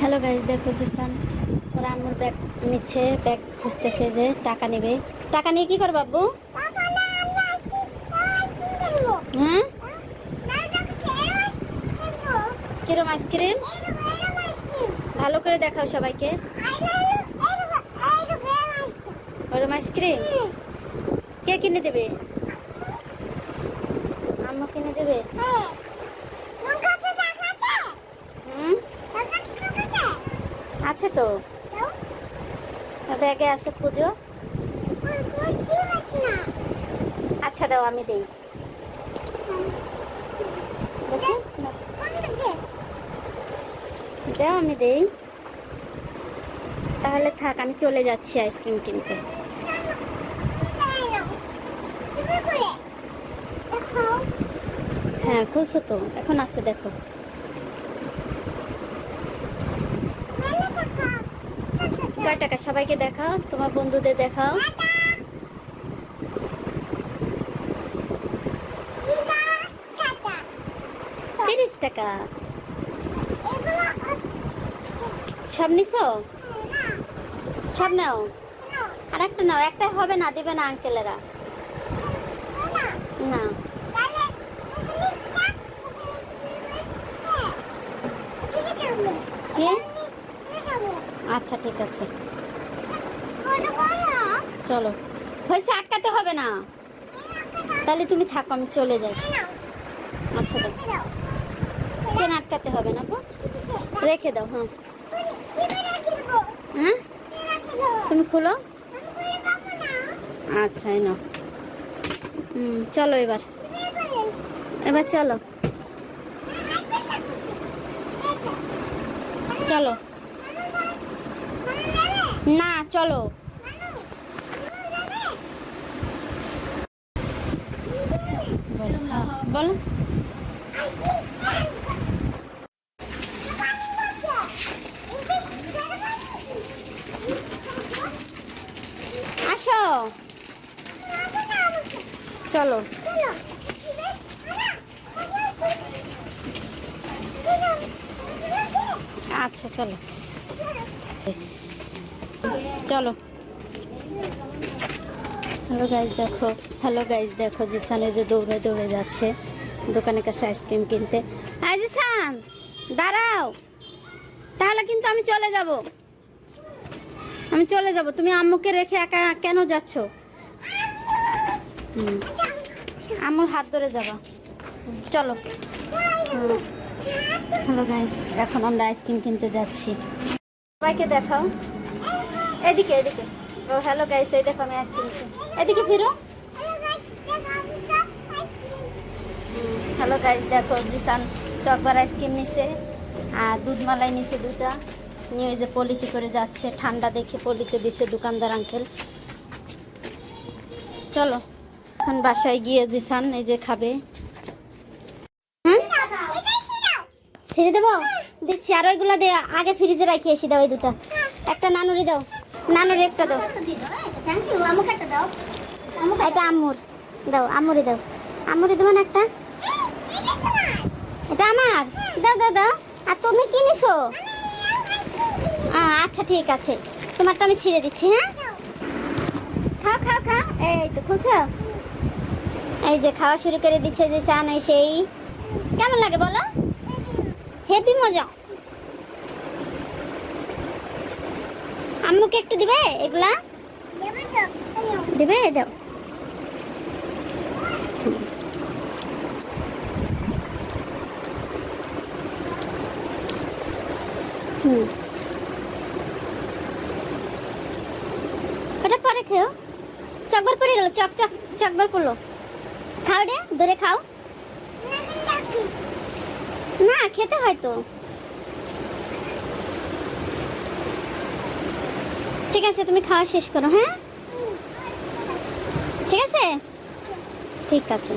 Hello guys দেখো জিসান ওরা আমার ব্যাগ নিচ্ছে ব্যাগ খুঁজতেছে যে টাকা নেবে। টাকা নিয়ে কি কর বাবু হ্যাঁ? কিরম আইসক্রিম? ভালো করে দেখাও সবাইকে। ওরম আইসক্রিম? কে কিনে দেবে? আম্মু কিনে দেবে? আছে তো? ব্যাগে আছে পুজো আচ্ছা দাও আমি দেই। দাও। দাও আমি দেই। তাহলে থাক আমি চলে যাচ্ছি আইসক্রিম কিনতে। হ্যাঁ খুলছো তো? এখন আছে দেখো। টাকা? সবাইকে দেখাও, তোমার বন্ধুদের দেখাও। তিরিশ টাকা। সব নিছো? সব নাও? আর একটা নাও একটা হবে না, দিবে না আঙ্কেলেরা। না। কি? আচ্ছা ঠিক আছে। চলো। হয়েছে আটকাতে হবে না। তাহলে তুমি থাকো আমি চলে যাই। আচ্ছা দাও। চেন আটকাতে হবে না রেখে দাও হ্যাঁ। হ্যাঁ? তুমি খুলো। আচ্ছা এই নাও। হুম চলো এবার। এবার চলো। চলো। না চলো। বলো। আসো। চলো। আচ্ছা চলো। চলো। হ্যালো গাইজ দেখো। হ্যালো গাইজ দেখো, জিসানে যে দৌড়ে দৌড়ে যাচ্ছে দোকানের কাছে আইসক্রিম কিনতে। হ্যাঁ জিসান, দাঁড়াও। তাহলে কিন্তু আমি চলে যাব। আমি চলে যাব। তুমি আম্মুকে রেখে একা কেন যাচ্ছ? আম্মুর হাত ধরে যাবা। চলো। হ্যালো গাইস এখন আমরা আইসক্রিম কিনতে যাচ্ছি। সবাইকে দেখাও। এদিকে এদিকে। ও হ্যালো গাইস এই দেখো আমি আইসক্রিম এদিকে ফিরো। হ্যালো গাইস দেখো জিসান চকবার আইসক্রিম নিছে, আর দুধ মালাই নিছে দুটা নিয়ে ওই যে পলিতে করে যাচ্ছে, ঠান্ডা দেখে পলিতে দিছে দোকানদার আঙ্কেল চলো, এখন বাসায় গিয়ে জিসান এই যে খাবে। হ্যাঁ? ছেড়ে দেবো? দিচ্ছি, আর ওইগুলো দে, আগে ফ্রিজে রাখি, এসে দাও ওই দুটা। একটা নানুরি দাও। নানুরি একটা দাও। এটা আম্মুর। দাও, আম্মুরি দাও। আম্মুরি দেবো না একটা? এটা আমার। দাও দাও দাও। আর তুমি কি নিছো? আচ্ছা ঠিক আছে। তোমারটা আমি ছিঁড়ে দিচ্ছি হ্যাঁ? খাও খাও খাও। এই তো খুঁজছো এই যে খাওয়া শুরু করে দিচ্ছে যে চা নাই সেই। কেমন লাগে বলো? হেভি মজা। আম্মুকে একটু দিবে এগুলা? দিবে? দাও। ওটা পরে খেও। চকবার গেল। চক চক, চকবার খাও রে, ধরে খাও। না, খেতে হয় তো। ঠিক আছে তুমি খাওয়া শেষ করো হ্যাঁ? ঠিক আছে? ঠিক আছে।